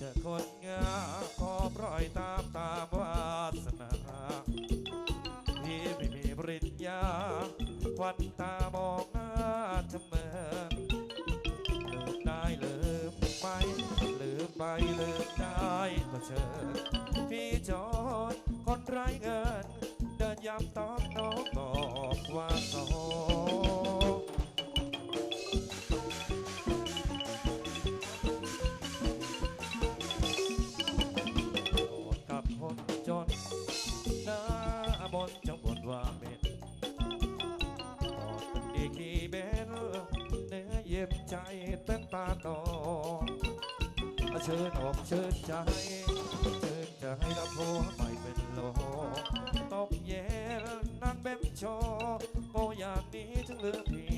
จะคนงาขอปล่อยตามตามวาสนาที่ไม่มีปริญญาควันตามองหน้าจำเมืองลืมได้ลืมไปลืมไปลืมได้ก็เชิญพี่จอดคนไร้เงิน เดินยามต้อนน้องบอกว่าสอง จ็บใจเต้นตาดองเชิญอกเชิญใจเชิญใจละพัวไม่เป็นโลตบเย็นนั่งเบ็มชอโอย่างนี้ถึงเลือกพี่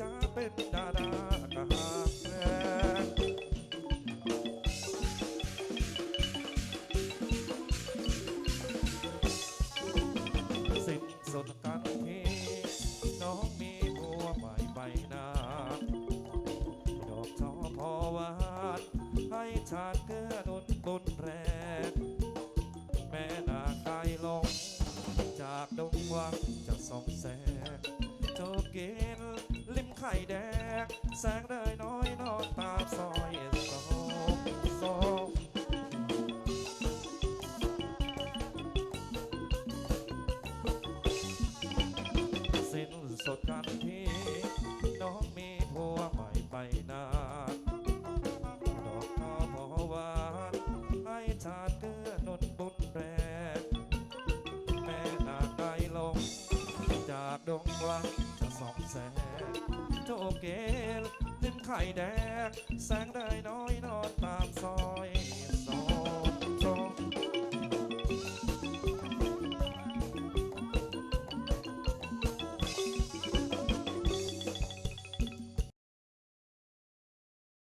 จ้าเป็นดารากะหากแรงสิ้นสุดกันทีน้องมีผัวใหม่ไปนาดอกทอพอวานให้ชาติเกื้อหนุนบุญแรง แม่นาไกลลง จากดงวังจะสองแสง ข่แดง แสงเลยน้อยนอนตามซอยสองสองสิ้นสุดกันทีน้องมีผัวใหม่ไปนานดอกข้าวพอหวานให้ชาติเกื้อนุนบุญแรงแม่นาไกลลงจากดง ไข่แดง แสงได้น้อยนอนตามซอยสอโซโซ